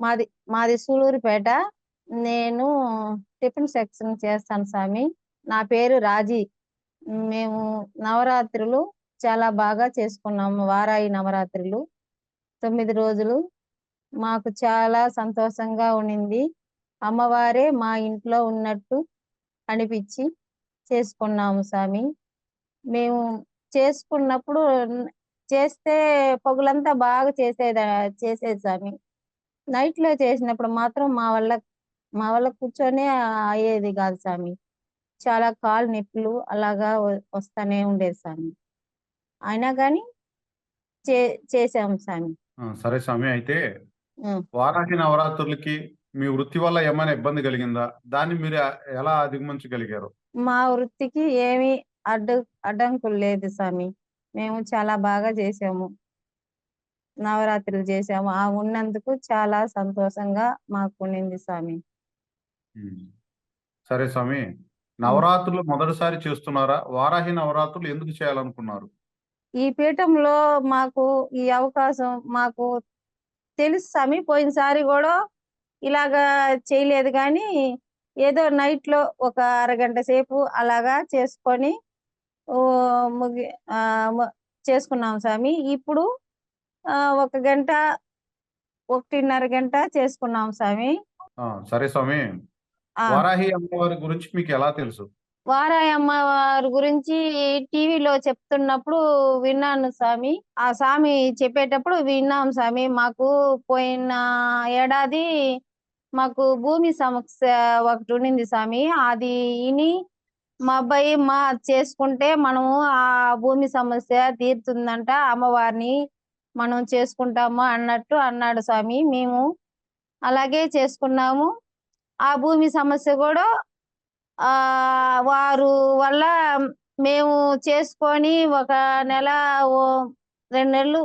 మాది మాది సూలూరుపేట నేను టిఫిన్ సెక్షన్ చేస్తాను స్వామి. నా పేరు రాజీ. మేము నవరాత్రులు చాలా బాగా చేసుకున్నాము. వారాయి నవరాత్రులు. తొమ్మిది రోజులు. మాకు చాలా సంతోషంగా ఉండింది. అమ్మవారే మా ఇంట్లో ఉన్నట్టు అనిపిచ్చి చేసుకున్నాము స్వామి. మేము చేసుకున్నప్పుడు చేస్తే పగులంతా బాగా చేసేదా చేసేది స్వామి. నైట్‌లో చేసినప్పుడు మాత్రం మా వల్ల మా వల్ల కూర్చొనే అయ్యేది గాదు స్వామి. చాలా కాళ్ళు నొప్పులు అలాగా వస్తానే ఉండేది స్వామి. అయినా గాని చే చేశాం స్వామి. సరే స్వామి. అయితే. వారాహి నవరాత్రులకి మీ వృత్తి వల్ల ఏమైనా ఇబ్బంది కలిగిందా? దాన్ని మీరు ఎలా అధిగమించగలిగారు? మా వృత్తికి ఏమీ అడ్డు అడ్డంకులు లేదు స్వామి. మేము చాలా బాగా చేశాము. నవరాత్రులు చేశాము. ఆ ఉన్నందుకు చాలా సంతోషంగా మాకున్నింది స్వామి. హ్మ్. సరే స్వామి. నవరాత్రులు మొదటిసారి చేస్తున్నారా? వారాహి నవరాత్రులు ఎందుకు చేయాలనుకున్నారు? ఈ పీఠంలో మాకు ఈ అవకాశం మాకు తెలుసు స్వామి. పోయినసారి గూడా ఇలాగా చేయలేదు గానీ, ఏదో నైట్‌లో ఒక అరగంట సేపు అలాగా చేసుకొని! ముగి చేసుకున్నాం స్వామి. ఇప్పుడు ఒక గంట, 1:30 గంట చేసుకున్నాం స్వామి. ఆ! సరే స్వామి. వారాహి అమ్మవారి గురించి మీకెలా తెలుసు? వారాయి అమ్మవారి గురించి టీవీలో చెప్తున్నప్పుడు విన్నాను స్వామి. ఆ స్వామి చెప్పేటప్పుడు విన్నాం స్వామి. మాకు పోయిన ఏడాది మాకు భూమి సమస్య ఒకటి ఉండింది స్వామి. అది ఇని మా అబ్బాయి "మా చేసుకుంటే మనము ఆ భూమి సమస్య తీరుతుందంట. అమ్మవారిని మనం చేసుకుంటాము" అన్నట్టు అన్నాడు స్వామి. మేము అలాగే చేసుకున్నాము. ఆ భూమి సమస్య కూడా ఆ వారు వల్ల మేము చేసుకొని ఒక నెల ఓ 2 నెలలు,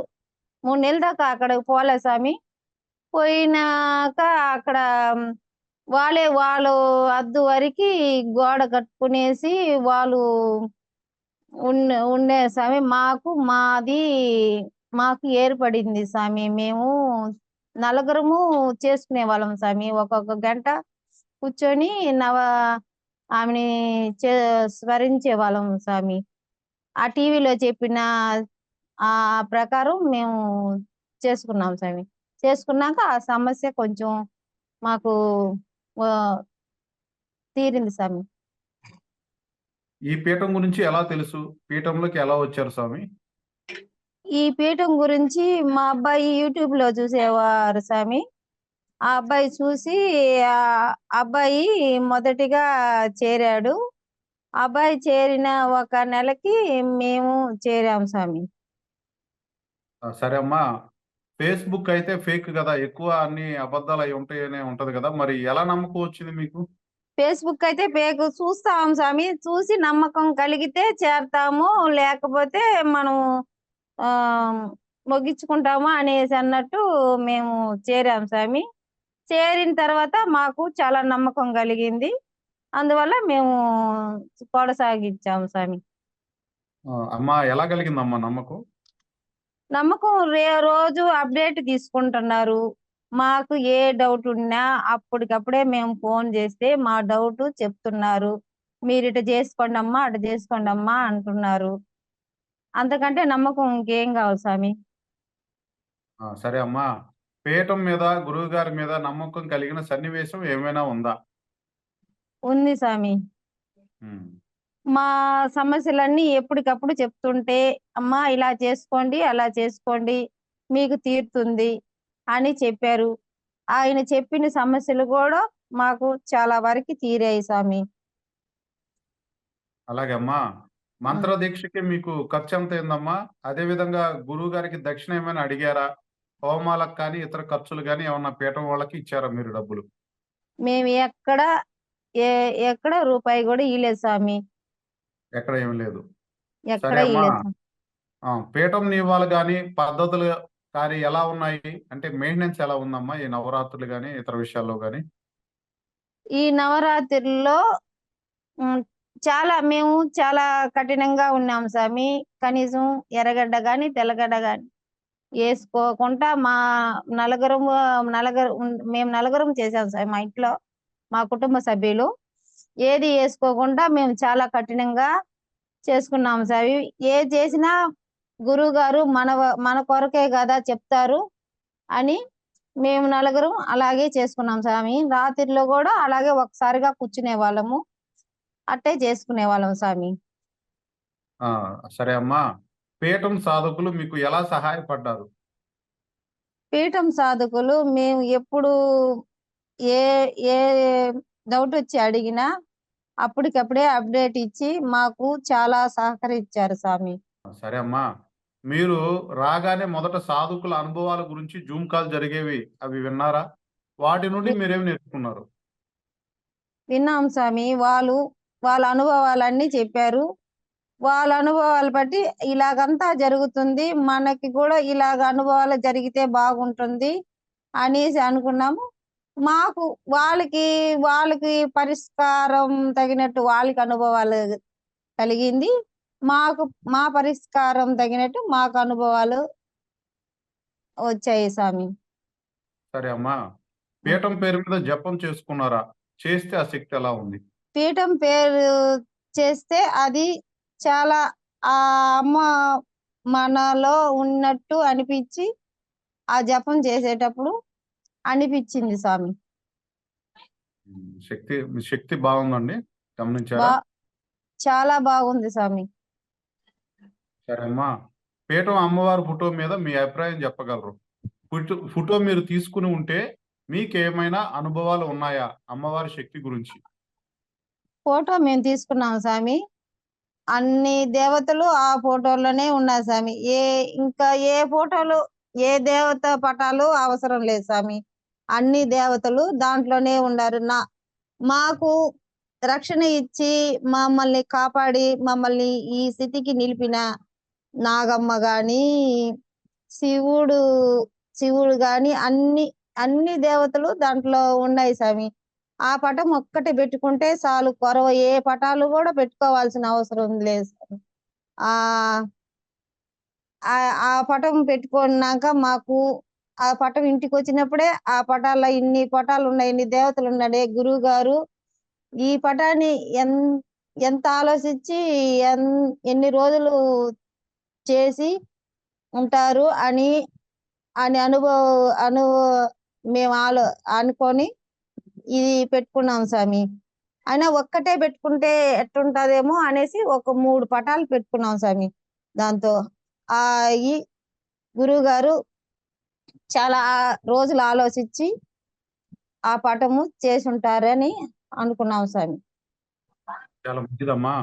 మూడు నెలల దాకా అక్కడికి పోలే స్వామి. పోయినాక అక్కడ వాళ్ళే వాళ్ళు అద్దు వరకి గోడ కట్టుకునేసి వాళ్ళు ఉండే ఉండే స్వామి. మాకు మాది మాకు ఏర్పడింది స్వామి. మేము నలుగురము చేసుకునే వాళ్ళం స్వామి. ఒక్కొక్క గంట కూర్చొని నవ ఆమెని చే స్మరించేవాళ్ళం స్వామి. ఆ టీవీలో చెప్పిన ఆ ప్రకారం మేము చేసుకున్నాం స్వామి. చేసుకున్నాక ఆ సమస్య కొంచెం మాకు తీరింది స్వామి. ఈ పీఠం గురించి ఎలా తెలుసు? పీఠంలోకి ఎలా వచ్చారు స్వామి? ఈ పీఠం గురించి మా అబ్బాయి యూట్యూబ్‌లో చూసేవారు స్వామి. ఆ అబ్బాయి చూసి ఆహ్, అబ్బాయి మొదటిగా చేరాడు. అబ్బాయి చేరిన ఒక నెలకి మేము చేరాం స్వామి. ఆ! సరే అమ్మా. ఫేస్‌బుక్ అయితే ఫేక్ గదా! ఎక్కువ అన్ని అబద్దాలయి ఉంటాయనే ఉంటది గదా! మరి ఎలా నమ్మకం వచ్చింది మీకు? ఫేస్‌బుక్ అయితే ఫేక్ చూస్తాం స్వామి. చూసి నమ్మకం కలిగితే చేరతాము. లేకపోతే మనం ముగించుకుంటాము అనేసి అన్నట్టు మేము చేరాం స్వామి. చేరిన తర్వాత మాకు చాలా నమ్మకం కలిగింది. అందువల్ల మేము కొనసాగించాము స్వామి. ఆ! అమ్మా ఎలా కలిగిందమ్మా నమ్మకం? నమ్మకం రే రోజు అప్డేట్ తీసుకుంటున్నారు. మాకు ఏ డౌట్ ఉన్నా అప్పటికప్పుడే మేము ఫోన్ చేస్తే మా డౌట్ చెప్తున్నారు. మీరిట చేసుకోండమ్మా, అట చేసుకోండమ్మా అంటున్నారు. అంతకంటే నమ్మకం ఇంకేం కావాలి స్వామి. సరే అమ్మా. పీఠం మీద, గురువుగారి మీద నమ్మకం కలిగిన సన్నివేశం ఏమైనా ఉందా? ఉంది స్వామి. మా సమస్యలన్నీ ఎప్పటికప్పుడు చెప్తుంటే, "అమ్మా ఇలా చేసుకోండి, అలా చేసుకోండి. మీకు తీరుతుంది" అని చెప్పారు. ఆయన చెప్పిన సమస్యలు గూడా మాకు చాలా వరకి తీరాయి స్వామి. అలాగే అమ్మా. హ్మ్. మంత్ర దీక్షకి మీకు ఖర్చెంతయిందమ్మా? అదే విధంగా గురువుగారికి దక్షిణ ఏమైనా అడిగారా? హోమాలకు కానీ, ఇతర ఖర్చులు గాని ఏమన్నా పీఠం వాళ్ళకి ఇచ్చారా మీరు డబ్బులు? మేము ఎక్కడ ఎక్కడ రూపాయి గూడా ఇయలేదు స్వామి. ఎక్కడ ఏమి లేదు. సరే అమ్మా. పీఠం నియమాలు గాని, పద్ధతులు కానీ ఎలా ఉన్నాయి? అంటే మెయింటెనెన్స్ ఎలా ఉందమ్మా? ఈ నవరాత్రులు గాని, ఇతర విషయాల్లో గాని? ఈ నవరాత్రుల్లో ఉమ్, చాలా మేము చాలా కఠినంగా ఉన్నాం స్వామి కనీసం ఎర్రగడ్డ గాని తెల్లగడ్డ గాని వేసుకోకుండా మా నలుగురం నలుగురు మేము నలుగురం చేసాం సార్ మా ఇంట్లో మా కుటుంబ సభ్యులు ఏది వేసుకోకుండా మేము చాలా కఠినంగా చేసుకున్నాం సార్. ఏ చేసినా గురువు గారు మన మన కొరకే కదా చెప్తారు అని మేము నలుగురం అలాగే చేసుకున్నాం స్వామి. రాత్రిలో కూడా అలాగే ఒకసారిగా కూర్చునే వాళ్ళము. అట్టే చేసుకునే వాళ్ళం స్వామి. సరే అమ్మా. పీఠం సాధకులు మీకు ఎలా సహాయపడ్డారు? పీఠం సాధకులు మేము ఎప్పుడు ఏ ఏ డౌట్ వచ్చి అడిగినా అప్పటికప్పుడే అప్డేట్ ఇచ్చి మాకు చాలా సహకరించారు స్వామి. సరే అమ్మా. మీరు రాగానే మొదట సాధకుల అనుభవాల గురించి జూమ్ కాల్ జరిగేవి అవి విన్నారా? వాటి నుండి మీరేమి నేర్చుకున్నారు? విన్నాం స్వామి. వాళ్ళు వాళ్ళ అనుభవాలన్నీ చెప్పారు. వాళ్ళ అనుభవాలు బట్టి ఇలాగంతా జరుగుతుంది. మనకి కూడా ఇలాగ అనుభవాలు జరిగితే బాగుంటుంది అనేసి అనుకున్నాము. మాకు వాళ్ళకి వాళ్ళకి పరిష్కారం తగినట్టు వాళ్ళకి అనుభవాలు కలిగింది. మాకు మా పరిష్కారం తగినట్టు మాకు అనుభవాలు వచ్చాయి స్వామి. సరే అమ్మా. పీఠం పేరు మీద జపం చేసుకున్నారా? చేస్తే ఆ శక్తి ఎలా ఉంది? పీఠం పేరు చేస్తే అది చాలా ఆ అమ్మ మనలో ఉన్నట్టు అనిపించి ఆ జపం చేసేటప్పుడు అనిపించింది స్వామి. శక్తి శక్తి బాగుందండి. గమనించారా? చాలా బాగుంది స్వామి. సరే అమ్మా పీఠం అమ్మవారి ఫోటో మీద మీ అభిప్రాయం చెప్పగలరు. ఫోటో మీరు తీసుకుని ఉంటే మీకేమైనా అనుభవాలు ఉన్నాయా అమ్మవారి శక్తి గురించి? ఫోటో మేము తీసుకున్నాం స్వామి. అన్ని దేవతలు ఆ ఫోటోలోనే ఉన్నాయి స్వామి. ఏ ఇంకా ఏ ఫోటోలు ఏ దేవత పటాలు అవసరం లేదు స్వామి. అన్ని దేవతలు దాంట్లోనే ఉన్నారు నా మాకు రక్షణ ఇచ్చి మమ్మల్ని కాపాడి మమ్మల్ని ఈ స్థితికి నిలిపిన నాగమ్మ గాని శివుడు శివుడు గాని అన్ని అన్ని దేవతలు దాంట్లో ఉన్నాయి స్వామి. ఆ పటం ఒక్కటి పెట్టుకుంటే చాలు కొరవ ఏ పటాలు కూడా పెట్టుకోవాల్సిన అవసరం లేదు ఆ- ఆ పటం పెట్టుకున్నాక మాకు ఆ పటం ఇంటికి వచ్చినప్పుడే ఆ పటాల్లో ఇన్ని పటాలు ఉన్నాయి ఇన్ని దేవతలు ఉన్నాడే గురువు గారు ఈ పటాన్ని ఎన్ ఎంత ఆలోచించి ఎన్ ఎన్ని రోజులు చేసి ఉంటారు అని అని అనుభవ అనుభవ మేము ఆలో అనుకొని ఇది పెట్టుకున్నాం స్వామి. అయినా ఒక్కటే పెట్టుకుంటే ఎట్టుంటదేమో అనేసి ఒక మూడు పటాలు పెట్టుకున్నాం స్వామి దాంతో. ఆ ఈ గురువు గారు చాలా రోజులు ఆలోచించి ఆ పటము చేసి ఉంటారని అనుకున్నాం స్వామి. చాలా మంచిదమ్మా.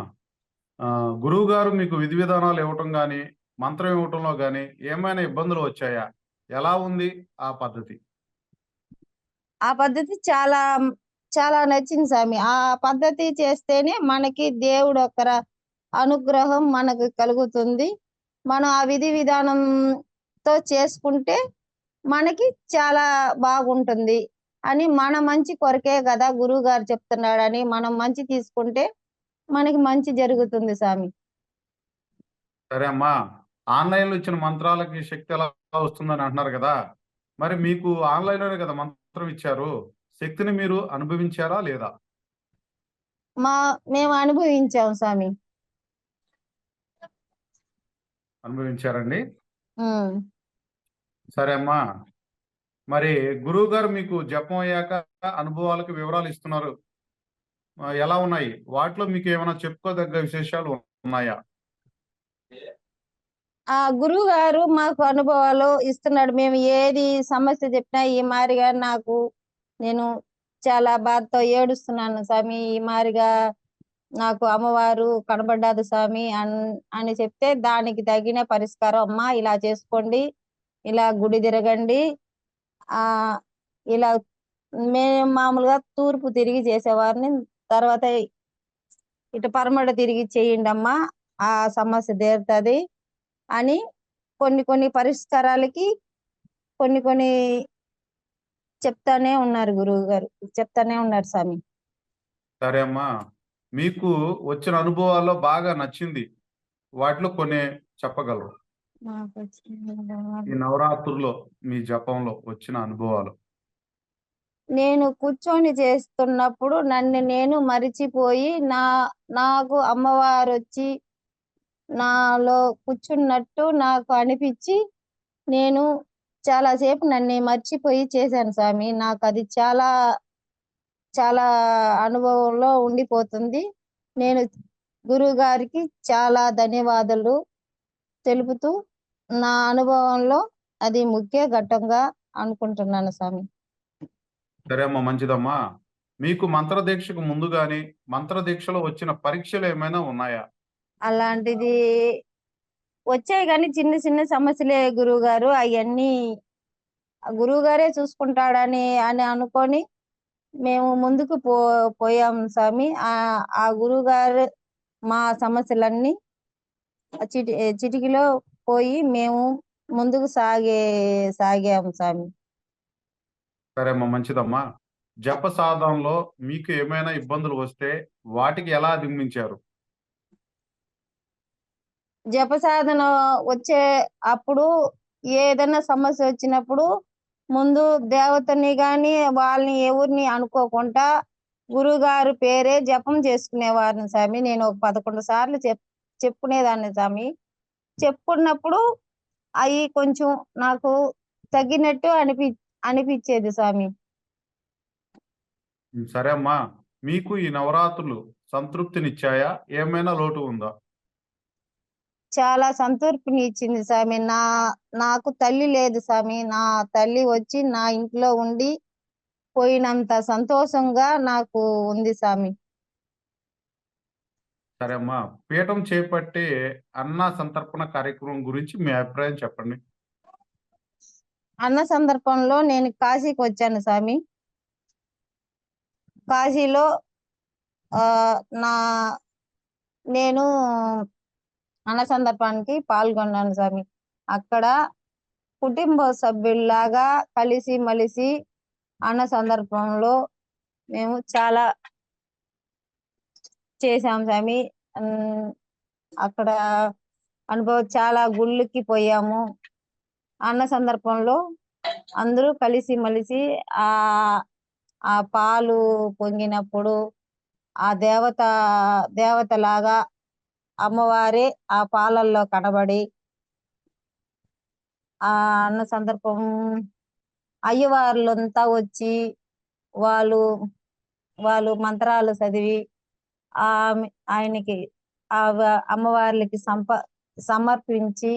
గురువు గారు మీకు విధి విధానాలు ఇవ్వటం కానీ మంత్రం ఇవ్వటంలో కానీ ఏమైనా ఇబ్బందులు వచ్చాయా? ఎలా ఉంది ఆ పద్ధతి? ఆ పద్ధతి చాలా చాలా నచ్చింది స్వామి. ఆ పద్ధతి చేస్తేనే మనకి దేవుడు ఒకర అనుగ్రహం మనకు కలుగుతుంది. మనం ఆ విధి విధానంతో చేసుకుంటే మనకి చాలా బాగుంటుంది అని మన మంచి కొరకే కదా గురువు గారు చెప్తున్నాడని మనం మంచి తీసుకుంటే మనకి మంచి జరుగుతుంది స్వామి. సరే అమ్మా ఆన్లైన్లో ఇచ్చిన మంత్రాలకి శక్తి ఎలా వస్తుందని అంటున్నారు కదా. మరి మీకు ఆన్లైన్లోనే కదా మంత్రం ఇచ్చారు. శక్తిని మీరు అనుభవించారా లేదా? మా మేము అనుభవించాం స్వామి. అనుభవించారండి. సరే అమ్మా. మరి గురువు గారు మీకు జపం అయ్యాక అనుభవాలకు వివరాలు ఇస్తున్నారు. ఎలా ఉన్నాయి? వాటిలో మీకు ఏమైనా చెప్పుకోదగ్గ విశేషాలు ఉన్నాయా? ఆ గురువు గారు మాకు అనుభవాలు ఇస్తున్నాడు. మేము ఏది సమస్య చెప్పినా ఈ మారిగా నాకు నేను చాలా బాధతో ఏడుస్తున్నాను స్వామి. ఈ మారిగా నాకు అమ్మవారు కనబడ్డాదు స్వామి అన్ అని చెప్తే దానికి తగిన పరిష్కారం అమ్మా ఇలా చేసుకోండి. ఇలా గుడి తిరగండి. ఆ ఇలా మేము మామూలుగా తూర్పు తిరిగి చేసేవారిని. తర్వాత ఇటు పరమడ తిరిగి చేయండి అమ్మా. ఆ సమస్య తీరుతుంది అని కొన్ని కొన్ని పరిష్కారాలకి కొన్ని కొన్ని చెప్తానే ఉన్నారు గురువు గారు చెప్తానే ఉన్నారు స్వామి. సరే అమ్మా. మీకు వచ్చిన అనుభవాల్లో బాగా నచ్చింది. వాటిలో కొన్ని చెప్పగలరు. ఈ. నవరాత్రుల్లో మీ జపంలో వచ్చిన అనుభవాలు? నేను కూర్చొని చేస్తున్నప్పుడు నన్ను నేను మరిచిపోయి నా నాకు అమ్మవారు వచ్చి నాలో కూర్చున్నట్టు నాకు అనిపించి నేను చాలాసేపు నన్ను మర్చిపోయి చేశాను స్వామి. నాకు అది చాలా చాలా అనుభవంలో ఉండిపోతుంది. నేను గురువు గారికి చాలా ధన్యవాదాలు తెలుపుతూ నా అనుభవంలో అది ముఖ్య ఘట్టంగా అనుకుంటున్నాను స్వామి. సరే అమ్మా మంచిదమ్మా. మీకు మంత్రదీక్షకు ముందు గాని మంత్రదీక్షలో వచ్చిన పరీక్షలు ఏమైనా ఉన్నాయా? అలాంటిది వచ్చాయి కానీ చిన్న చిన్న సమస్యలే గురువు గారు అవన్నీ గురువు గారే చూసుకుంటాడని అని అనుకొని మేము ముందుకు పో పోయాం స్వామి. ఆ ఆ గురువు గారు మా సమస్యలన్నీ చిటి చిటికిలో పోయి మేము ముందుకు సాగే సాగాం స్వామి. సరే అమ్మా మంచిదమ్మా. జప సాధనలో మీకు ఏమైనా ఇబ్బందులు వస్తే వాటికి ఎలా అధిగమించారు? జప సాధన వచ్చే అప్పుడు ఏదైనా సమస్య వచ్చినప్పుడు ముందు దేవతని గాని వాళ్ళని ఎవరిని అనుకోకుండా గురుగారు పేరే జపం చేసుకునేవారిని స్వామి. నేను ఒక పదకొండు సార్లు చెప్ చెప్పుకునేదాన్ని స్వామి. చెప్పుకున్నప్పుడు అవి కొంచెం నాకు తగ్గినట్టు అనిపి అనిపించేది స్వామి. సరే అమ్మా. మీకు ఈ నవరాత్రులు సంతృప్తినిచ్చాయా? ఏమైనా లోటు ఉందా? చాలా సంతృప్తిని ఇచ్చింది స్వామి. నా నాకు తల్లి లేదు స్వామి. నా తల్లి వచ్చి నా ఇంట్లో ఉండి పోయినంత సంతోషంగా నాకు ఉంది స్వామి. సరే అమ్మా పీఠం చేపట్టే అన్న సంతర్పణ కార్యక్రమం గురించి మీ అభిప్రాయం చెప్పండి. అన్న సందర్భంలో నేను కాశీకి వచ్చాను స్వామి. కాశీలో ఆ నా నేను అన్న సందర్భానికి పాల్గొన్నాను స్వామి. అక్కడ కుటుంబ సభ్యుల్లాగా కలిసి మలిసి అన్న సందర్భంలో మేము చాలా చేసాం స్వామి అక్కడ అనుభవం చాలా గుళ్ళకి పోయాము. అన్న సందర్భంలో అందరూ కలిసి మలిసి ఆ ఆ పాలు పొంగినప్పుడు ఆ దేవత దేవత లాగా అమ్మవారే ఆ పాలల్లో కనబడి ఆ అన్న సందర్భం అయ్యవార్లంతా వచ్చి వాళ్ళు వాళ్ళు మంత్రాలు చదివి ఆయనకి ఆ అమ్మవార్లకి సంప సమర్పించి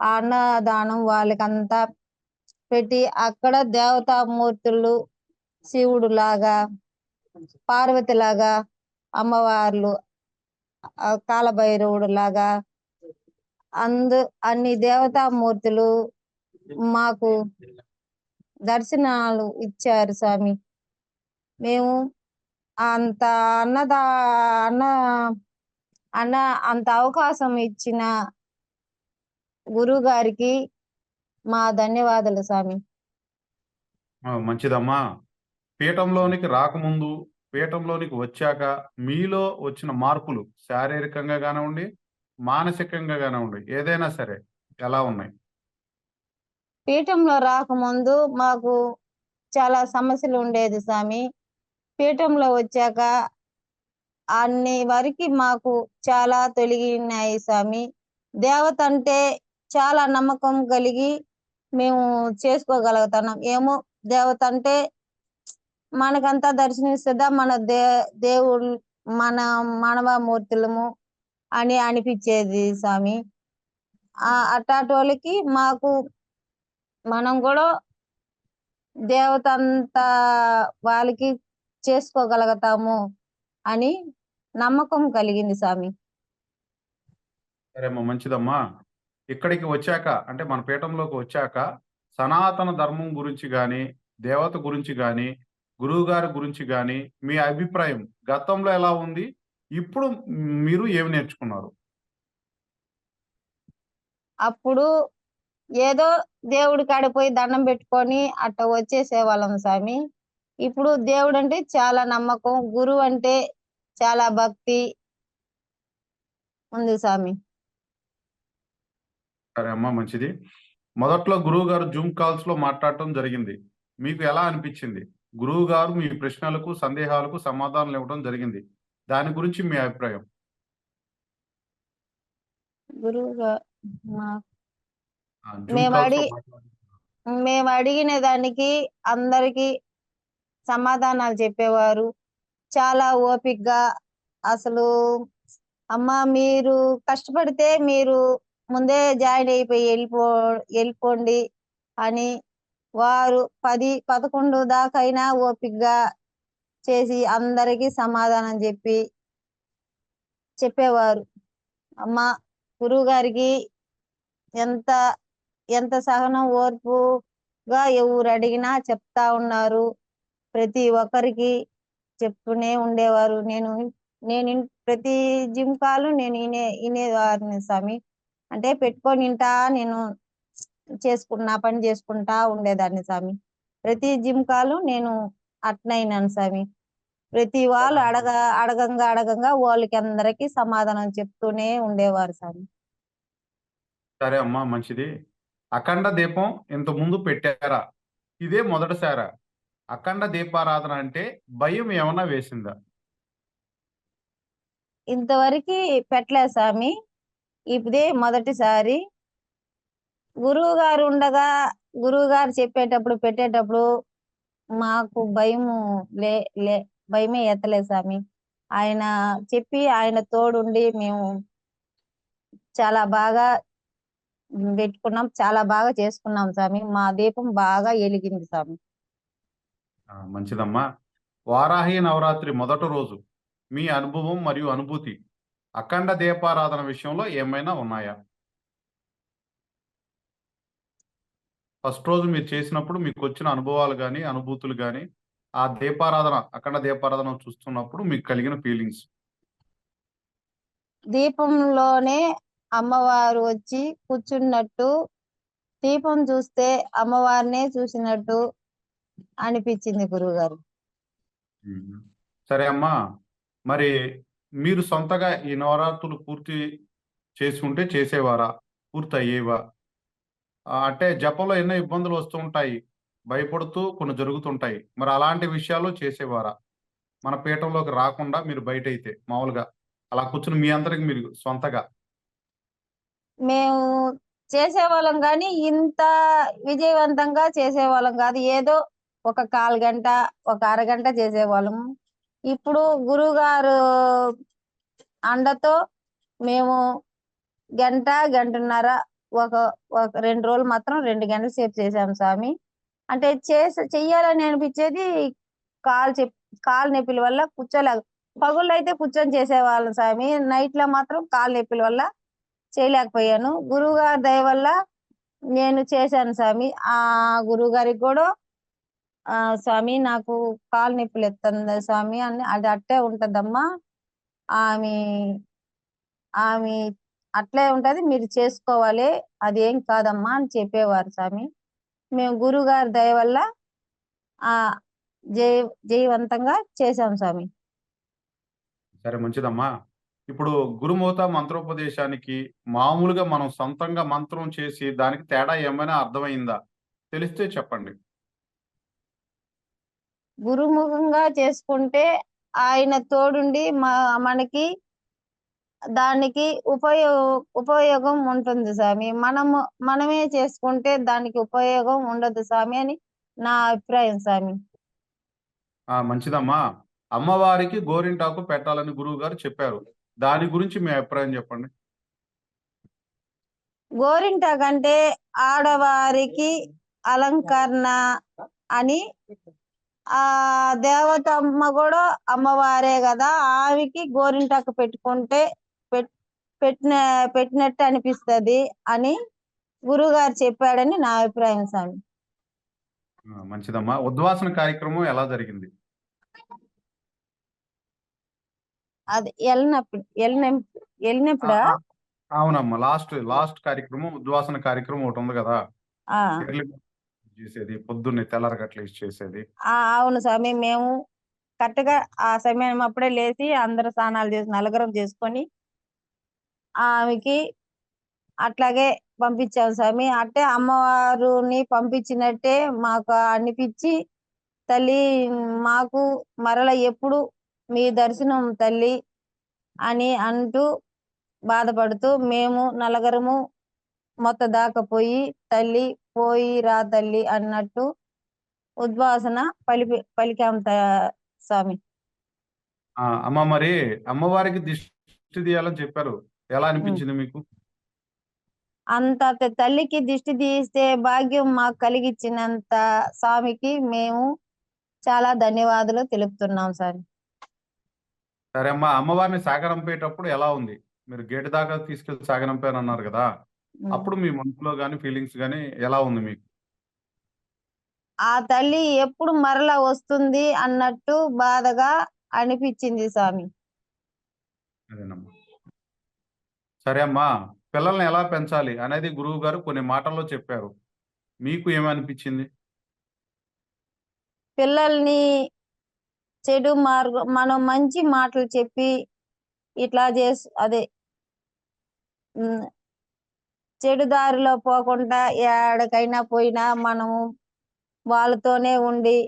ఆ అన్నదానం వాళ్ళకంతా పెట్టి అక్కడ దేవతామూర్తులు శివుడు లాగా పార్వతి లాగా అమ్మవార్లు కాలభైరవుడు లాగా అందు అన్ని దేవతామూర్తులు మాకు దర్శనాలు ఇచ్చారు స్వామి. మేము అంత అన్నదా అన్న అన్న అంత అవకాశం ఇచ్చిన గురువు గారికి మా ధన్యవాదాలు స్వామి. మంచిదమ్మా. పీఠంలోనికి రాకముందు పీఠంలోనికి వచ్చాక మీలో వచ్చిన మార్పులు శారీరకంగా కానివ్వండి మానసికంగా కానివ్వండి ఏదైనా సరే ఎలా ఉన్నాయి? పీఠంలో రాకముందు మాకు చాలా సమస్యలు ఉండేది స్వామి. పీఠంలో వచ్చాక అన్ని వరకు మాకు చాలా తొలగినాయి స్వామి. దేవత అంటే చాలా నమ్మకం కలిగి మేము చేసుకోగలుగుతున్నాం. ఏమో దేవత అంటే మనకంతా దర్శనమిస్తుందా? మన దే దేవుడు మన మానవమూర్తులము అని అనిపించేది స్వామి. ఆ అట్టాటోళ్ళకి మాకు మనం కూడా దేవత అంతా వాళ్ళకి చేసుకోగలుగుతాము అని నమ్మకం కలిగింది స్వామి. సరేమ్మా మంచిదమ్మా. ఇక్కడికి వచ్చాక అంటే మన పీఠంలోకి వచ్చాక సనాతన ధర్మం గురించి కానీ దేవత గురించి కానీ గురువు గారి గురించి కానీ మీ అభిప్రాయం గతంలో ఎలా ఉంది? ఇప్పుడు మీరు ఏమి నేర్చుకున్నారు? అప్పుడు ఏదో దేవుడి కాడ పోయి దండం పెట్టుకొని అట్ట వచ్చేసేవాళ్ళం స్వామి. ఇప్పుడు దేవుడు అంటే చాలా నమ్మకం గురువు అంటే చాలా భక్తి ఉంది స్వామి. సరే అమ్మా మంచిది. మొదట్లో గురువు గారు జూమ్ కాల్స్లో మాట్లాడటం జరిగింది. మీకు ఎలా అనిపించింది? గురువు గారు మీ ప్రశ్నలకు సందేహాలకు సమాధానాలు ఇవ్వడం జరిగింది. దాని గురించి మీ అభిప్రాయం? గురువుగా మేము అడిగి-. మేము అడిగిన దానికి అందరికి సమాధానాలు చెప్పేవారు. చాలా ఓపిగ్గా అసలు అమ్మ మీరు కష్టపడితే మీరు ముందే జాయిన్ అయిపోయి వెళ్ళిపో వెళ్ళిపోండి అని వారు పది పదకొండు దాకైనా ఓపిగ్గా చేసి అందరికీ సమాధానం చెప్పి చెప్పేవారు. అమ్మ గురువు గారికి ఎంత ఎంత సహనం ఓర్పుగా ఎవరు అడిగినా చెప్తా ఉన్నారు. ప్రతి ఒక్కరికి చెప్తూనే ఉండేవారు. నేను నేను ప్రతి జిమ్ కాలు నేను ఇనే ఇనేవారిని స్వామి. అంటే పెట్టుకొని ఇంటా నేను చేసుకున్న పని చేసుకుంటా ఉండేదాన్ని స్వామి. ప్రతి జిమ్ కాలు నేను అట్నయినాను స్వామి. ప్రతి వాళ్ళు అడగ అడగంగా అడగంగా వాళ్ళకి అందరికి సమాధానం చెప్తూనే ఉండేవారు స్వామి. సరే అమ్మా మంచిది. అఖండ దీపం ఇంత ముందు పెట్టారా? ఇదే మొదటిసారా? అఖండ దీపారాధన అంటే భయం ఏమన్నా వేసిందా? ఇంతవరకు పెట్టలే స్వామి ఇదే మొదటిసారి. గురువు గారు ఉండగా గురువు గారు చెప్పేటప్పుడు పెట్టేటప్పుడు మాకు భయము లే లే భయమే ఎత్తలే స్వామి ఆయన చెప్పి ఆయన తోడుండి మేము చాలా బాగా పెట్టుకున్నాం చాలా బాగా చేసుకున్నాం స్వామి మా దీపం బాగా ఎలిగింది స్వామి మంచిదమ్మా. వారాహి నవరాత్రి మొదటి రోజు మీ అనుభవం మరియు అనుభూతి అఖండ దీపారాధన విషయంలో ఏమైనా ఉన్నాయా? ఫస్ట్ రోజు మీరు చేసినప్పుడు మీకు వచ్చిన అనుభవాలు కానీ అనుభూతులు కానీ ఆ దీపారాధన అఖండ దీపారాధన చూస్తున్నప్పుడు మీకు కలిగిన ఫీలింగ్స్. దీపంలోనే అమ్మవారు వచ్చి కూర్చున్నట్టు దీపం చూస్తే అమ్మవారినే చూసినట్టు అనిపించింది గురువుగారు. సరే అమ్మా మరి మీరు సొంతగా ఈ నవరాత్రులు పూర్తి చేసి ఉంటే చేసేవారా? పూర్తి అయ్యేవా అంటే జపంలో ఎన్నో ఇబ్బందులు వస్తూ ఉంటాయి భయపడుతూ కొన్ని జరుగుతుంటాయి. మరి అలాంటి విషయాలు చేసేవారా? మన పీఠంలోకి రాకుండా మీరు బయట అయితే మామూలుగా. అలా కూర్చుని మీ అందరికి మీరు సొంతగా. మేము చేసేవాళ్ళం కానీ ఇంత విజయవంతంగా చేసేవాళ్ళం కాదు. ఏదో ఒక కాలు గంట ఒక అరగంట చేసేవాళ్ళం ఇప్పుడు గురువు గారు అండతో మేము గంట గంటన్నర ఒక ఒక రెండు రోజులు మాత్రం రెండు గంటలు సేపు చేసాం స్వామి. అంటే చేసే చెయ్యాలని అనిపించేది కాలు చెప్ కాలు నొప్పుల వల్ల కూర్చోలేక పగుళ్ళు అయితే కూర్చొని చేసేవాళ్ళం స్వామి. నైట్లో మాత్రం కాలు నొప్పుల వల్ల చేయలేకపోయాను. గురువుగారి దయ వల్ల నేను చేశాను స్వామి. ఆ గురువు గారికి కూడా ఆ స్వామి నాకు కాలు నొప్పులు ఎత్తుంది. స్వామి అని అది అట్టే ఉంటదమ్మా. ఆమె ఆమె అట్లే ఉంటది మీరు చేసుకోవాలి. అది ఏం కాదమ్మా అని చెప్పేవారు స్వామి. మేము గురువు గారి దయ వల్ల ఆ జయ జయవంతంగా చేశాం స్వామి. సరే మంచిదమ్మా. ఇప్పుడు గురుమూత మంత్రోపదేశానికి మామూలుగా మనం సొంతంగా మంత్రం చేసి దానికి తేడా ఏమైనా అర్థమైందా? తెలిస్తే చెప్పండి. గురుముఖంగా చేసుకుంటే ఆయన తోడుండి మా మనకి దానికి ఉపయోగ ఉపయోగం ఉంటుంది స్వామి మనము మనమే చేసుకుంటే దానికి ఉపయోగం ఉండదు స్వామి అని నా అభిప్రాయం స్వామి మంచిదమ్మా. అమ్మవారికి గోరింటాకు పెట్టాలని గురువు గారు చెప్పారు. దాని గురించి మీ అభిప్రాయం చెప్పండి. గోరింటాకంటే ఆడవారికి అలంకరణ అని ఆ దేవతమ్మ కూడా అమ్మవారే కదా ఆమెకి గోరింటాకు పెట్టుకుంటే పెట్- పెట్టిన పెట్టినట్టు అనిపిస్తది అని గురుగారు చెప్పాడని నా అభిప్రాయం స్వామి మంచిదమ్మా. ఉద్వాసన కార్యక్రమం ఎలా జరిగింది? అది వెళ్ళినప్పుడు వెళ్ళిన వెళ్ళినప్పుడా అవునమ్మా. లాస్ట్ లాస్ట్ కార్యక్రమం ఉద్వాసన కార్యక్రమం ఒకటి ఉంది కదా. చేసేది పొద్దున్నే తెల్లారగట్ల చేసేది. ఆ అవును స్వామి మేము కరెక్ట్గా ఆ సమయం అప్పుడే లేచి అందరు స్నానాలు చేసి నలుగురం చేసుకొని ఆమెకి అట్లాగే పంపించాం స్వామి అంటే అమ్మవారిని పంపించినట్టే మాకు అనిపించి తల్లి మాకు మరల ఎప్పుడు మీ దర్శనం తల్లి అని అంటూ బాధపడుతూ మేము నలగరము మొత్త దాకా పోయి తల్లి పోయి రా తల్లి అన్నట్టు ఉద్వాసన పలిపి పలికాం స్వామి. అమ్మ మరి అమ్మవారికి దిష్టి తీయాలని చెప్పారు. ఎలా అనిపించింది మీకు? అంత తల్లికి దిష్టి తీస్తే భాగ్యం మాకు కలిగించినంత స్వామికి మేము చాలా ధన్యవాదాలు తెలుపుతున్నాం సార్. సరే అమ్మా అమ్మవారిని సాగనంపేటప్పుడు ఎలా ఉంది? మీరు గేట్ దాకా తీసుకెళ్ళి సాగనంపారు అన్నారు కదా. అప్పుడు మీ మనసులో గానీ ఫీలింగ్స్ గానీ ఎలా ఉంది మీకు? ఆ తల్లి ఎప్పుడు మరలా వస్తుంది అన్నట్టు బాధగా అనిపించింది స్వామి. అదేనమ్మా. సరే అమ్మా పిల్లల్ని ఎలా పెంచాలి అనేది గురువు గారు కొన్ని మాటల్లో చెప్పారు. మీకు ఏమనిపించింది? పిల్లల్ని చెడు మార్గం మనం మంచి మాటలు చెప్పి ఇట్లా చేసి అదే చెడు దారిలో పోకుండా ఎక్కడికైనా పోయినా మనము వాళ్ళతోనే ఉండి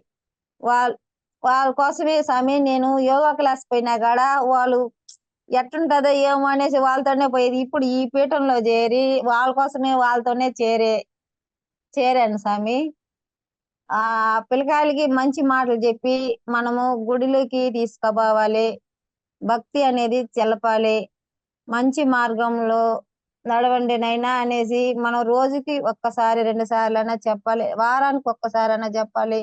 వాళ్ళ వాళ్ళ కోసమే స్వామి నేను యోగా క్లాస్ పోయినా కాడ వాళ్ళు ఎట్టుంటదో ఏమో అనేసి వాళ్ళతోనే పోయేది. ఇప్పుడు ఈ పీఠంలో చేరి వాళ్ళ కోసమే వాళ్ళతోనే చేరే చేరాను స్వామి. ఆ పిల్లకాయలకి మంచి మాటలు చెప్పి మనము గుడిలోకి తీసుకుపోవాలి. భక్తి అనేది తెలపాలి. మంచి మార్గంలో నడవండి నైనా అనేసి మనం రోజుకి ఒక్కసారి రెండు సార్లు అయినా చెప్పాలి. వారానికి ఒక్కసారి అయినా చెప్పాలి.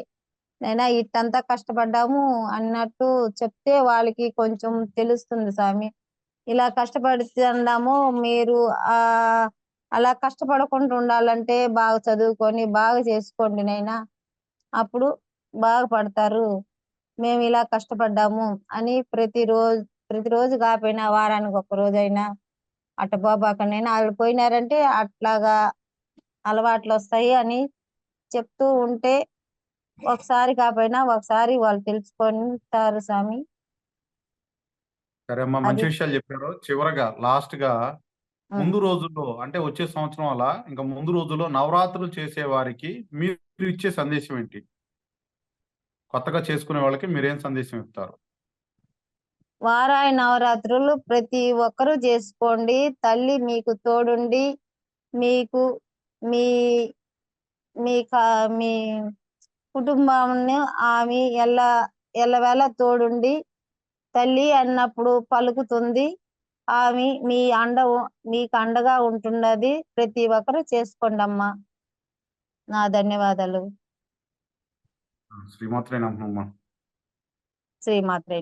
నైనా ఇట్టంతా కష్టపడ్డాము అన్నట్టు చెప్తే వాళ్ళకి కొంచెం తెలుస్తుంది స్వామి. ఇలా కష్టపడుతున్నాము మీరు ఆ అలా కష్టపడకుండా ఉండాలంటే బాగా చదువుకొని బాగా చేసుకోండి నైనా. అప్పుడు బాగుపడతారు మేము ఇలా కష్టపడ్డాము అని ప్రతిరోజు ప్రతిరోజు కాకపోయినా వారానికి ఒక రోజైనా అట్ట పోబాకనైనా వాళ్ళు పోయినారంటే అట్లాగా అలవాట్లు వస్తాయి అని చెప్తూ ఉంటే ఒకసారి కాకపోయినా ఒకసారి వాళ్ళు తెలుసుకుంటారు స్వామి. సరే అమ్మా మంచి విషయాలు చెప్పారు. చివరగా లాస్ట్గా. ముందు రోజుల్లో అంటే వచ్చే సంవత్సరం అలా ఇంకా ముందు రోజుల్లో నవరాత్రులు చేసే వారికి మీరు ఇచ్చే సందేశం ఏంటి? కొత్తగా చేసుకునే వాళ్ళకి మీరేం సందేశం ఇస్తారు వారాయి నవరాత్రులు ప్రతి ఒక్కరూ చేసుకోండి. తల్లి మీకు తోడుండి. మీకు మీ మీ మీ కుటుంబాన్ని ఆమె ఎల్ల ఎల్లవేళ తోడుండి. తల్లి అన్నప్పుడు పలుకుతుంది. ఆమె మీ అండ మీకు అండగా ఉంటున్నది. ప్రతి ఒక్కరూ చేసుకోండి అమ్మా నా ధన్యవాదాలు. శ్రీమాత్రే నమ్మమ్మా శ్రీమాత్రే.